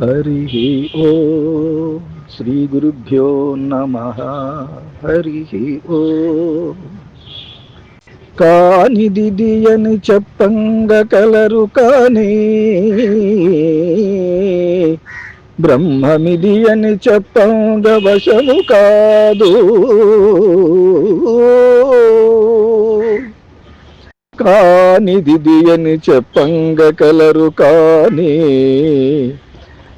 హరి ఓ శ్రీ గురుభ్యో నమ. హరి ఓ. కాని దిది అని చెప్పంగ కలరు కాని. బ్రహ్మమిది అని చెప్పంగ వశము కాదు. కాని దిది అని చెప్పంగ కలరు కానీ.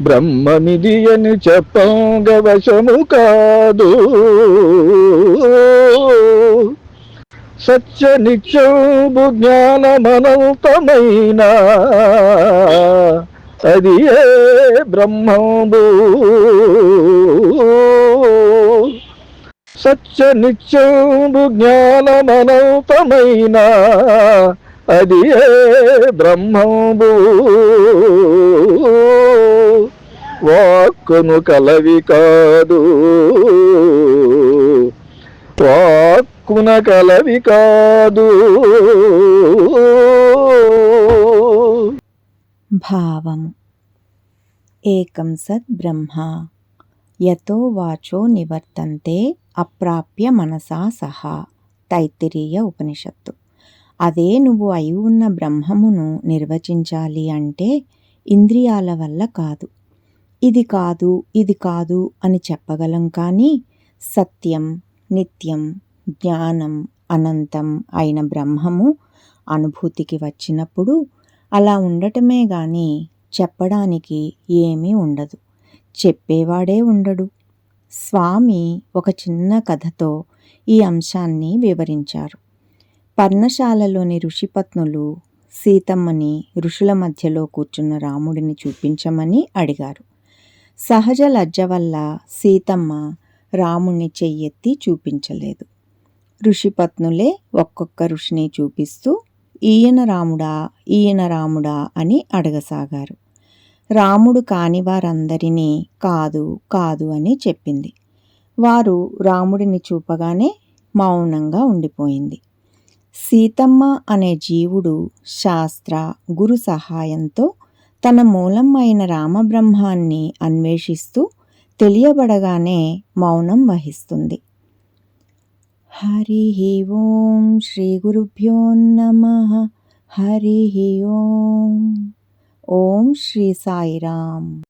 బ్రహ్మనిధి అని చెప్పంగ వశము కాదు. సత్య నిత్యంబు జ్ఞానమనంతమైన అది ఏ బ్రహ్మంబు సత్య నిత్యంబు జ్ఞానమనంతమైన అది బ్రహ్మంబు. వాక్కును కలవి కాదు. వాక్కున కలవి కాదు. భావము ఏకం సద్ బ్రహ్మ యతో వాచో నివర్తంతే అప్రాప్య మనసా సహా. తైత్తిరీయ ఉపనిషత్తు. అదే నువ్వు అయి ఉన్న బ్రహ్మమును నిర్వచించాలి అంటే ఇంద్రియాల వల్ల కాదు. ఇది కాదు ఇది కాదు అని చెప్పగలం కానీ సత్యం నిత్యం జ్ఞానం అనంతం అయిన బ్రహ్మము అనుభూతికి వచ్చినప్పుడు అలా ఉండటమే గాని చెప్పడానికి ఏమీ ఉండదు. చెప్పేవాడే ఉండడు. స్వామి ఒక చిన్న కథతో ఈ అంశాన్ని వివరించారు. పర్ణశాలలోని ఋషిపత్నులు సీతమ్మని ఋషుల మధ్యలో కూర్చున్న రాముడిని చూపించమని అడిగారు. సహజ లజ్జ వల్ల సీతమ్మ రాముణ్ణి చెయ్యెత్తి చూపించలేదు. ఋషిపత్నులే ఒక్కొక్క ఋషిని చూపిస్తూ ఈయన రాముడా ఈయన రాముడా అని అడగసాగారు. రాముడు కాని వారందరినీ కాదు కాదు అని చెప్పింది. వారు రాముడిని చూపగానే మౌనంగా ఉండిపోయింది. సీతమ్మ అనే జీవుడు శాస్త్ర గురు సహాయంతో తన మూలం అయిన రామబ్రహ్మాన్ని అన్వేషిస్తూ తెలియబడగానే మౌనం వహిస్తుంది. హరి ఓం శ్రీ గురుభ్యో నమ హరి ఓం. ఓం శ్రీ సాయిరామ్.